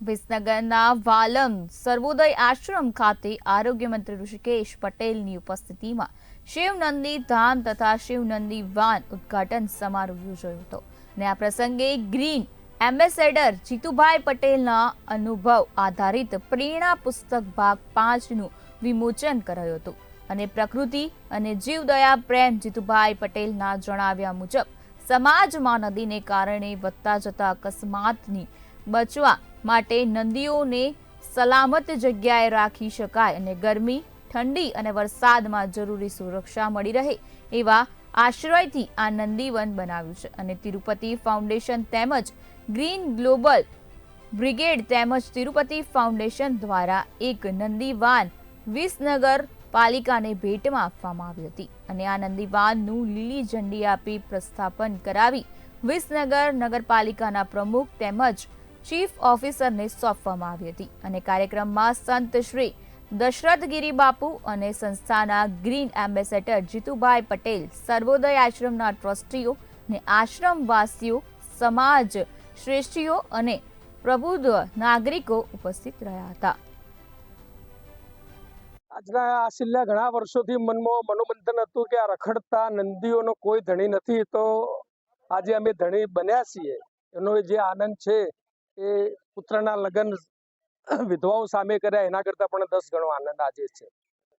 વિસનગરના વાલમ સર્વોદય આશ્રમ ખાતે આરોગ્ય મંત્રી ઋષિકેશ પટેલની ઉપસ્થિતિમાં શિવનંદી ધામ તથા શિવનંદી વાન ઉદઘાટન સમારોહ યોજાયો હતો. અને આ પ્રસંગે ગ્રીન એમ્બેસેડર જીતુભાઈ પટેલના અનુભવ આધારિત પ્રેરણા પુસ્તક ભાગ પાંચનું વિમોચન કરાયું હતું. અને પ્રકૃતિ અને જીવદયા પ્રેમ જીતુભાઈ પટેલના જણાવ્યા મુજબ, સમાજમાં નદીને કારણે વધતા જતા અકસ્માતની બચવા માટે નદીઓને સલામત જગ્યાએ રાખી શકાય અને ગરમી, ઠંડી અને વરસાદમાં જરૂરી સુરક્ષા મળી રહે એવા આશ્રયથી આ નંદીવન બનાવ્યું છે. અને તિરુપતિ ફાઉન્ડેશન તેમજ ગ્રીન ગ્લોબલ બ્રિગેડ તેમજ તિરુપતિ ફાઉન્ડેશન દ્વારા એક નંદીવાન વિસનગર પાલિકાને ભેટમાં આપવામાં આવી હતી. અને આ નંદીવાનનું લીલી ઝંડી આપી પ્રસ્થાપન કરાવી વિસનગર નગરપાલિકાના પ્રમુખ તેમજ ચીફ ઓફિસરને સોંપવામાં આવી હતી અને કાર્યક્રમમાં સંત શ્રી દશરથગીરી બાપુ અને સંસ્થાના ગ્રીન એમ્બેસેડર જીતુભાઈ પટેલ, સર્વોદય આશ્રમના ટ્રસ્ટીઓ અને આશ્રમવાસીઓ, સમાજ શ્રેષ્ઠીઓ અને પ્રબુદ્ધ નાગરિકો ઉપસ્થિત રહ્યા હતા. આજના આ છેલ્લા ઘણા વર્ષોથી મનમાં મનોમંથન હતું કે આ રખડતા નંદીઓનો કોઈ ધણી નથી, તો આજે અમે ધણી બન્યા છીએ. એનો જે આનંદ છે એ પુત્રના લગ્ન વિધવાઓ સામે કર્યા, એના કરતાં પણ દસ ગણો આનંદ આજે છે.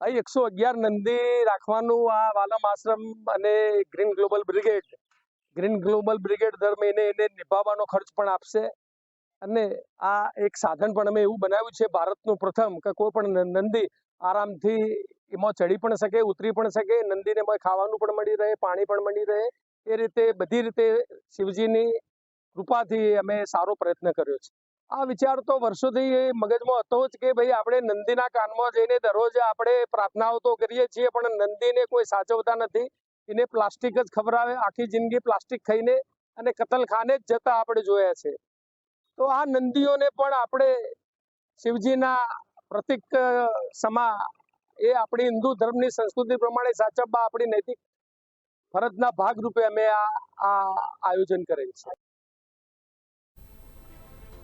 અહીં એકસો અગિયાર નંદી રાખવાનું આ વાલમ આશ્રમ અને green global brigade, green global brigade દર મહિને એને નિભાવવાનો ખર્ચ પણ આપશે. અને આ એક સાધન પણ અમે એવું બનાવ્યું છે, ભારતનું પ્રથમ કે કોઈ પણ નંદી આરામથી એમાં ચડી પણ શકે, ઉતરી પણ શકે, નંદીને ખાવાનું પણ મળી રહે, પાણી પણ મળી રહે. એ રીતે બધી રીતે શિવજીની કૃપાથી અમે સારો પ્રયત્ન કર્યો છે. આ વિચાર તો વર્ષોથી મગજમાં હતો જ કે ભાઈ આપણે નંદીના કાનમાં જઈને દરરોજ આપણે પ્રાર્થનાઓ તો કરીએ છીએ, પણ નંદીને કોઈ સાચવતા નથી. એને પ્લાસ્ટિક જ ખબરાવે આખી જિંદગી પ્લાસ્ટિક ખાઈને અને કતલખાને જ જતા આપણે જોયા છે. તો આ નંદીઓને પણ આપણે શિવજીના પ્રતિક સમા, એ આપણી હિન્દુ ધર્મની સંસ્કૃતિ પ્રમાણે સાચવવા આપણી નૈતિક ફરજના ભાગરૂપે અમે આ આયોજન કરેલ છે.